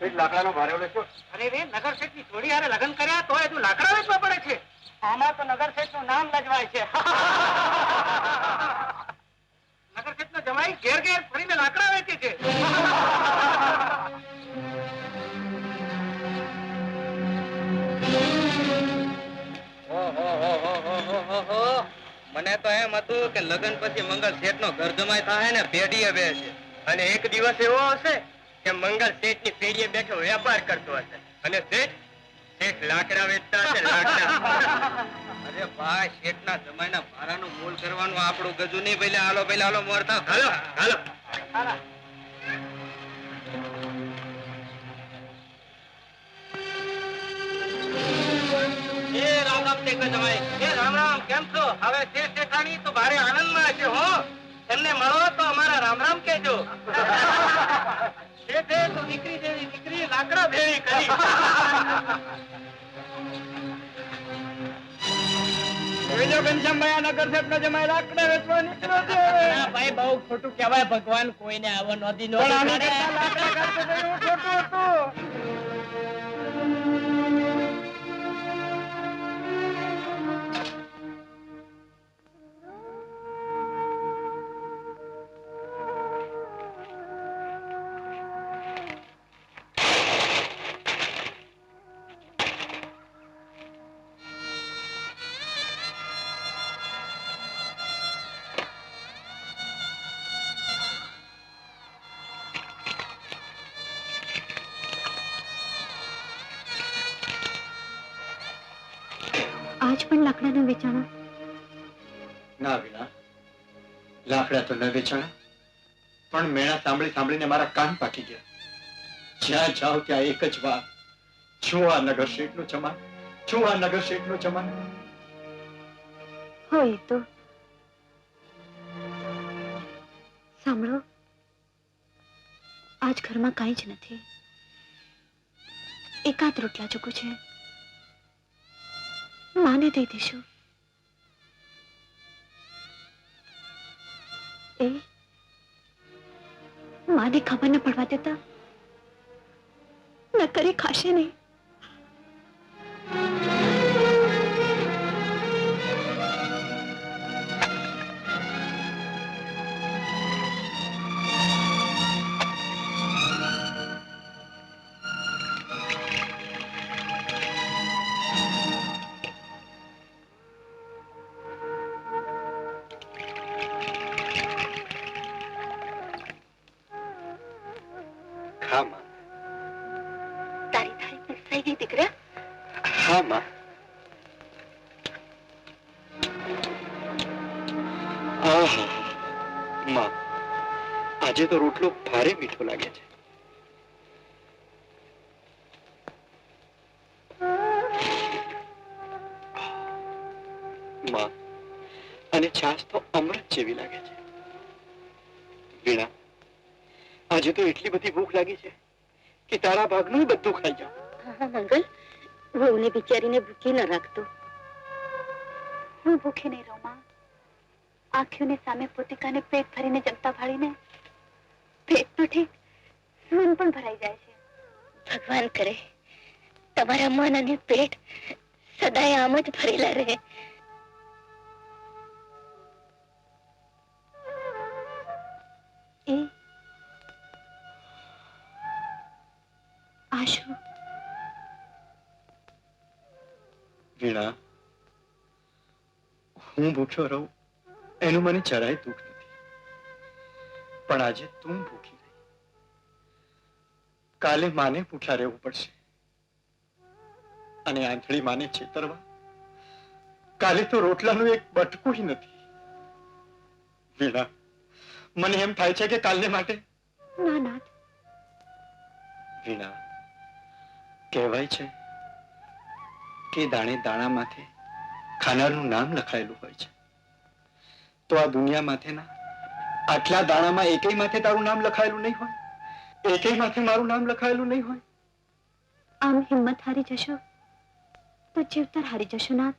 લાકડાનો ભારે લેશો અરે રે નગર શેઠની જોડી હારે લગ્ન કર્યા તો હજુ લાકડા વેચવા પડે છે. આમાં તો નગર શેઠનું નામ લજવાય છે. નગર શેઠ નો જમાઈ ઘેર ઘેર ફરીને લાકડા વેચે છે. મને તો એમ હતું કે લગ્ન પછી મંગળ શેઠ નો ઘર જમાય થાય ને પેઢીએ બે છે અને એક દિવસ એવો હશે કે મંગલ શેઠની પેઢીએ બેઠો વેપાર કરતો હશે. અને શેઠ? શેઠ લાકડા વેચતા હશે લાકડા. અરે ભાઈ શેઠ ના જમાઈના ભાડાનું મૂલ કરવાનું આપણું ગજુ નહીં. પેલા હાલો પેલા હાલો મોરતા. હાલો હાલો. રામ રામ ટેકો જમાઈ. એ રામ રામ કેમ છો? હવે શેઠ શેઠાણી તો ભારે આનંદમાં છે હો. એમને મળો તો અમારા રામ રામ કહેજો શેઠે તો દીકરી જેવી દીકરી લાકડા ભેળી કરી. ઘનશ્યામભાઈ નગર નો જમાઈ લાકડા વેચવા નીકળ્યો છે ભાઈ બહુ ખોટું કહેવાય ભગવાન કોઈને આવો નદી નો લાકડા ખોટું હતું. આજ પણ લાકડાના વેચાણા? ના વિના. લાકડા તો ન વેચાણા. પણ મેણા સાંભળી સાંભળીને મારા કાન પાકી ગયા. જ્યાં જાઓ ત્યાં એક જ વાત. છો આ નગર શેઠનું ચમાન છો આ નગર શેઠનું ચમાન હોય તો. સાંભળો આજ ઘરમાં કાંઈ જ નથી. એકાદ રોટલા ચૂકું છે. માને દઈ દઈશું. એ? માને ખબર ન પડવા દેતા. ન કરી ખાશે નહીં. હા માં તારી થાળી પીસાઈ ગઈ દીકરા હા માં માં આજે તો રોટલો ભારે મીઠો લાગે છે. માં અને છાશ તો અમૃત જેવી લાગે છે. વીણા આજે તો એટલી બધી ભૂખ લાગી છે કે તારા ભાગનું બધું ખાઈ જાઉં હા મંગલ વહુને બિચારીને ભૂખી ન રાખતો. હું ભૂખી નહીં રહું માં. આંખીઓની સામે પોતિકાને પેટ ભરીને જમતા ભાળીને પેટ તો ઠીક મન પણ ભરાઈ જાય છે. ભગવાન કરે તમારા મન અને પેટ સદાય આમ જ ભરેલા રહે. આ વીણા હું ભૂખ્યો રહું એનું મને જરાય દુઃખ નથી. પણ આજે તું ભૂખી રહી. કાલે માને ભૂખ્યા રહેવું પડશે. અને આંધળી માને છેતરવા કાલે તો રોટલાનું એક બટકું નથી. વીણા મને એમ થાય છે કે કાલને માટે ના નાથ વીણા કહેવાય છે કે દાણે દાણામાંથી ખાનારનું નામ લખાયેલું હોય છે. તો આ દુનિયા માથેના આટલા દાણામાં એકેય માથે તારું નામ લખાયેલું નહીં હોય? એકેય માથે મારું નામ લખાયેલું નહીં હોય? આમ હિંમત હારી જશો તો જીવતર હારી જશો નાથ.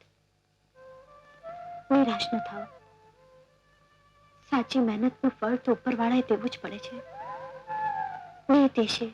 નિરાશ ન થાવ. સાચી મહેનતનું ફળ તો ઉપરવાળાએ દેવું જ પડે છે. ને દેશે